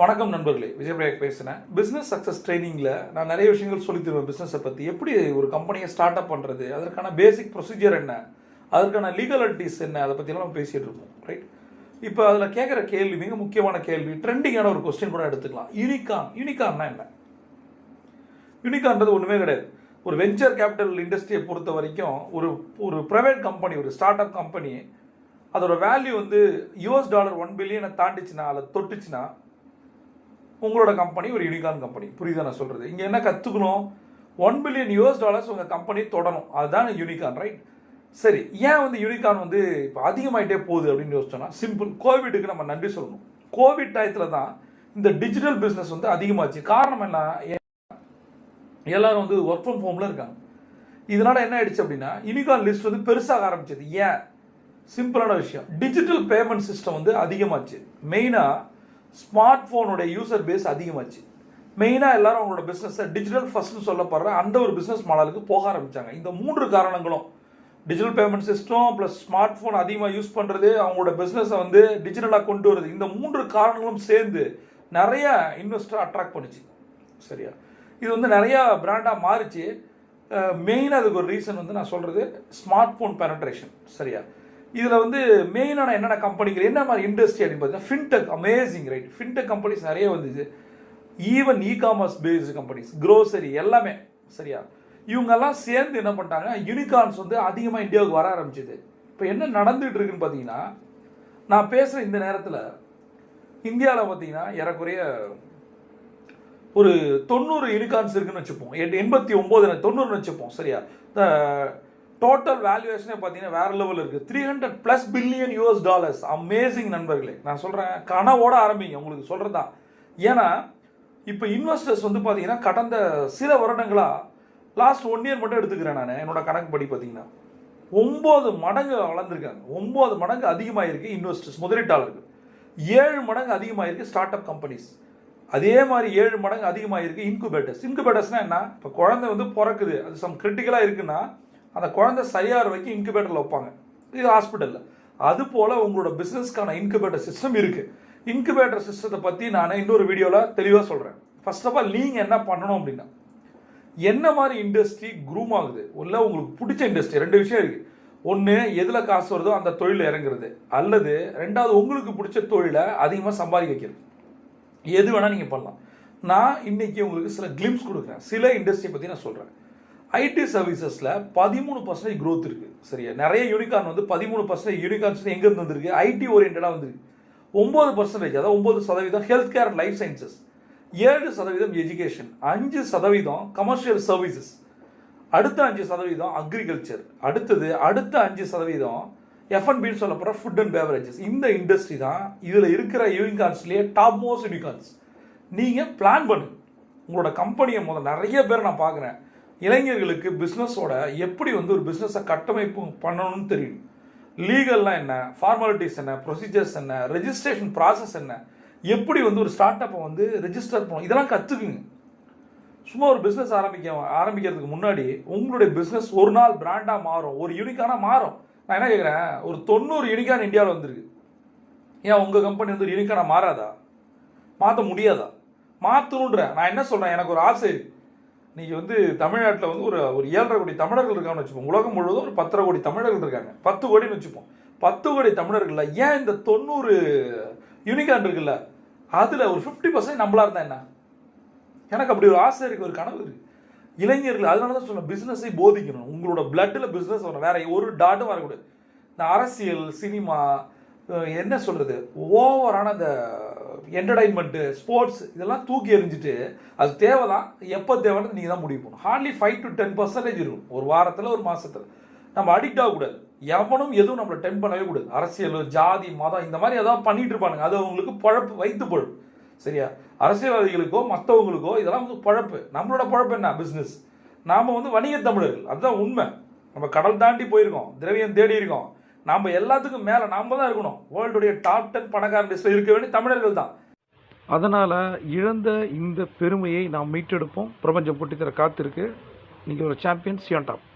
வணக்கம் நண்பர்களே விஜயபிரயாக் பேசுகிறேன் பிஸ்னஸ் சக்ஸஸ் ட்ரைனிங்கில் நான் நிறைய விஷயங்கள் சொல்லி தருவேன் பிஸ்னஸை பற்றி எப்படி ஒரு கம்பெனியை ஸ்டார்ட் அப் பண்ணுறது அதற்கான பேசிக் ப்ரொசீஜர் என்ன? அதற்கான லீகலிட்டிஸ் என்ன? அதை பற்றிலாம் நம்ம பேசிகிட்டு இருப்போம் ரைட் இப்போ அதில் கேட்குற கேள்வி மிக முக்கியமான கேள்வி ட்ரெண்டிங்கான ஒரு கொஸ்டின் கூட எடுத்துக்கலாம். யூனிகான் யூனிகான்னா என்ன? யூனிகான்றது ஒன்றுமே கிடையாது. ஒரு வெஞ்சர் கேபிட்டல் இண்டஸ்ட்ரியை பொறுத்த வரைக்கும் ஒரு ஒரு ப்ரைவேட் கம்பெனி ஒரு ஸ்டார்ட் அப் கம்பெனி அதோட வேல்யூ வந்து யூஎஸ் டாலர் ஒன் பில்லியனை தாண்டிச்சுன்னா அதை தொட்டுச்சுன்னா உங்களோட கம்பெனி ஒரு யூனிகார்ன் கம்பெனி புரியுதா நான் சொல்கிறது இங்கே என்ன கற்றுக்கணும் ஒன் பில்லியன் யூஎஸ் டாலர்ஸ் உங்கள் கம்பெனி தொடணும். அதுதான் யூனிகார்ன் ரைட் சரி ஏன் வந்து யூனிகார்ன் வந்து இப்போ அதிகமாகிட்டே போகுது அப்படின்னு யோசிச்சோன்னா சிம்பிள் கோவிடுக்கு நம்ம நன்றி சொல்லணும். கோவிட் டயத்தில் தான் இந்த டிஜிட்டல் பிஸ்னஸ் வந்து அதிகமாச்சு. காரணம் என்ன? எல்லாரும் வந்து ஒர்க் ஃப்ரம் ஹோமில் இருக்காங்க. இதனால் என்ன ஆயிடுச்சு அப்படின்னா யூனிகான் லிஸ்ட் வந்து பெருசாக ஆரம்பிச்சது. ஏன்? சிம்பிளான விஷயம். டிஜிட்டல் பேமெண்ட் சிஸ்டம் வந்து அதிகமாச்சு. மெயினாக ஸ்மார்ட் ஃபோனுடைய யூசர் பேஸ் அதிகமாச்சு. மெயினாக எல்லாரும் அவங்களோட பிஸ்னஸை டிஜிட்டல் ஃபர்ஸ்ட்னு சொல்லப்படுற அந்த ஒரு பிஸ்னஸ் மாடலுக்கு போக ஆரம்பிச்சாங்க. இந்த மூன்று காரணங்களும் digital payment system plus smart phone அதிகமாக யூஸ் பண்ணுறது அவங்களோட பிஸ்னஸை வந்து டிஜிட்டலாக கொண்டு வருது இந்த மூன்று காரணங்களும் சேர்ந்து நிறைய இன்வெஸ்டர் அட்ராக்ட் பண்ணுச்சு. சரியா? இது வந்து நிறையா பிராண்டாக மாறிச்சு. மெயினாக அதுக்கு ஒரு ரீசன் வந்து நான் சொல்கிறது ஸ்மார்ட் ஃபோன் பெனட்ரேஷன் சரியா? இதில் வந்து மெயினான என்னென்ன கம்பெனிகள் என்ன மாதிரி இண்டஸ்ட்ரி அப்படின்னு பார்த்தீங்கன்னா fintech amazing right fintech companies நிறைய வந்துச்சு even e commerce based companies grocery எல்லாமே சரியா? இவங்கெல்லாம் சேர்ந்து என்ன பண்ணிட்டாங்க யூனிகார்ன்ஸ் வந்து அதிகமாக இந்தியாவுக்கு வர ஆரம்பிச்சிது. இப்போ என்ன நடந்துகிட்டு இருக்குன்னு பார்த்தீங்கன்னா நான் பேசுகிற இந்த நேரத்தில் இந்தியாவில் பார்த்தீங்கன்னா ஏறக்குறைய ஒரு தொண்ணூறு யூனிகார்ன்ஸ் இருக்குன்னு வச்சுப்போம். எட்டு எண்பத்தி ஒம்பது தொண்ணூறுன்னு வச்சுப்போம் சரியா? இந்த டோட்டல் வேல்யூவேஷனே பார்த்தீங்கன்னா வேற லெவல் இருக்குது three hundred plus billion US dollars amazing நண்பர்களே. நான் சொல்கிறேன் கனவோட ஆரம்பிங்க. உங்களுக்கு சொல்கிறது தான் ஏன்னா இப்போ இன்வெஸ்டர்ஸ் வந்து பார்த்தீங்கன்னா கடந்த சில வருடங்களாக லாஸ்ட் ஒன் இயர் மட்டும் எடுத்துக்கிறேன் நான். என்னோட கணக்கு படி பார்த்தீங்கன்னா. ஒம்பது மடங்கு வளர்ந்துருக்காங்க. ஒம்பது மடங்கு அதிகமாகிருக்கு இன்வெஸ்டர்ஸ் முதலீட்டாளர்கள். ஏழு மடங்கு அதிகமாகிருக்கு ஸ்டார்ட் அப் கம்பெனிஸ் அதே மாதிரி ஏழு மடங்கு அதிகமாக இருக்குது இன்குபேட்டர்ஸ் இன்குபேட்டர்ஸ்னால் என்ன? இப்போ குழந்தை வந்து பிறக்குது. அது சம் கிரிட்டிக்கலாக இருக்குன்னா அந்த குழந்தை சரியாகிற வரைக்கும் இன்குபேட்டரில் வைப்பாங்க. இது ஹாஸ்பிட்டலில் அது போல் உங்களோட பிஸ்னஸ்க்கான இன்குபேட்டர் சிஸ்டம் இருக்குது இன்குபேட்டர் சிஸ்டத்தை பற்றி நான் இன்னொரு வீடியோவில் தெளிவாக சொல்கிறேன் ஃபர்ஸ்ட் ஆஃப் ஆல் நீங்கள் என்ன பண்ணணும் அப்படின்னா என்ன மாதிரி இண்டஸ்ட்ரி க்ரூம் ஆகுது? இல்லை உங்களுக்கு பிடிச்ச இண்டஸ்ட்ரி ரெண்டு விஷயம் இருக்குது ஒன்று எதில் காசு வருதோ அந்த தொழிலில் இறங்குறது. அல்லது ரெண்டாவது உங்களுக்கு பிடிச்ச தொழிலை அதிகமாக சம்பாதிக்க வைக்கிறது. எது வேணால் நீங்கள் பண்ணலாம். நான் இன்றைக்கி உங்களுக்கு சில கிளிம்ஸ் கொடுக்குறேன். சில இண்டஸ்ட்ரி பற்றி நான் சொல்கிறேன் ஐடி சர்வீசஸில் பதிமூணு பர்சன்டேஜ் க்ரோத் இருக்குது சரியா? நிறைய யூனிகார்ன் வந்து பதிமூணு பர்சன்டேஜ் யூனிகார்ன்ஸ் எங்கேருந்து வந்திருக்கு? ஐடி ஓரியன்டாக வந்திருக்கு. ஒம்பது பர்சன்டேஜ் அதாவது ஒம்பது சதவீதம் health care and life sciences ஏழு சதவீதம் எஜுகேஷன் அஞ்சு சதவீதம் கமர்ஷியல் சர்வீசஸ் அடுத்த அஞ்சு சதவீதம் அக்ரிகல்ச்சர் அடுத்தது அடுத்த அஞ்சு சதவீதம் எஃப்என்பின்னு போகிற ஃபுட் அண்ட் பேவரேஜஸ் இந்த இண்டஸ்ட்ரி தான் இதில் இருக்கிற யூனிகார்ன்ஸ்லேயே டாப் மோஸ்ட் யூனிகார்ன்ஸ் நீங்கள் பிளான் பண்ணுங்க உங்களோட கம்பெனியை முதல் நிறைய பேர் நான் பார்க்குறேன். இளைஞர்களுக்கு பிஸ்னஸோட எப்படி வந்து ஒரு பிஸ்னஸை கட்டமைப்பு பண்ணணும்னு தெரியும். லீகல்லாம் என்ன? ஃபார்மாலிட்டிஸ் என்ன? ப்ரொசீஜர்ஸ் என்ன? ரெஜிஸ்ட்ரேஷன் ப்ராசஸ் என்ன? எப்படி வந்து ஒரு ஸ்டார்ட் அப்பை வந்து ரெஜிஸ்டர் பண்ணணும்? இதெல்லாம் கற்றுக்குங்க சும்மா ஒரு பிஸ்னஸ் ஆரம்பிக்க ஆரம்பிக்கிறதுக்கு முன்னாடி உங்களுடைய பிஸ்னஸ் ஒரு நாள் பிராண்டாக மாறும். ஒரு யூனிக்கான மாறும். நான் என்ன கேட்குறேன் ஒரு தொண்ணூறு யூனிக்கான இந்தியாவில் வந்திருக்கு. ஏன் உங்கள் கம்பெனி வந்து ஒரு யூனிக்கான மாறாதா? மாற்ற முடியாதா? மாற்றணுன்றேன் நான் என்ன சொல்கிறேன் எனக்கு ஒரு ஆசை இருக்குது நீங்கள் வந்து தமிழ்நாட்டில் வந்து ஒரு ஒரு ஏழரை கோடி தமிழர்கள் இருக்காங்கன்னு வச்சுப்போம். உலகம் முழுவதும் ஒரு பத்தரை கோடி தமிழர்கள் இருக்காங்க. பத்து கோடின்னு வச்சுப்போம். பத்து கோடி தமிழர்கள்ல ஏன் இந்த தொண்ணூறு யூனிகான் இருக்குல்ல? அதில் ஒரு ஃபிஃப்டி பர்சன்ட் நம்மளா இருந்தா என்ன? எனக்கு அப்படி ஒரு ஆசை இருக்குது ஒரு கனவு இருக்குது இளைஞர்கள் அதனால தான் சொன்ன பிஸ்னஸை போதிக்கணும். உங்களோட பிளட்டில் பிஸ்னஸ் வரணும். வேற ஒரு டாட்டும் வரக்கூடாது. இந்த அரசியல் சினிமா என்ன சொல்கிறது ஓவரான அந்த என்டர்டைன்மெண்ட்டு ஸ்போர்ட்ஸ் இதெல்லாம் தூக்கி எறிஞ்சிட்டு அது தேவை தான் எப்போ தேவைன்னு நீங்கள் தான் முடிவு பண்ணணும். Hardly five to ten percentage இருக்கும். ஒரு வாரத்தில் ஒரு மாதத்தில் நம்ம அடிக்ட் ஆகக்கூடாது எவனும் எதுவும் நம்மளை டென் பண்ணவே கூடாது. அரசியல் ஜாதி மதம் இந்த மாதிரி எதாவது பண்ணிட்டு இருப்பானுங்க. அது அவங்களுக்கு பழப்பு வைத்து பொழுது சரியா? அரசியல்வாதிகளுக்கோ மற்றவங்களுக்கோ இதெல்லாம் வந்து பழப்பு. நம்மளோட பழப்பு என்ன? பிஸ்னஸ் நாம் வந்து வணிக தமிழர்கள். அதுதான் உண்மை. நம்ம கடல் தாண்டி போயிருக்கோம். திரவியம் தேடி இருக்கோம் நாம் எல்லாத்துக்கும் மேலே நாம் தான் இருக்கணும். வேர்ல்டுடைய டாப் டென் பணக்கார லிஸ்ட்டில் இருக்க வேண்டிய தமிழர்கள் தான். அதனால் இழந்த இந்த பெருமையை நாம் மீட்டெடுப்போம். பிரபஞ்சம் பொட்டித்தர காத்திருக்கு. நீங்கள் ஒரு சாம்பியன் சியான் டாப்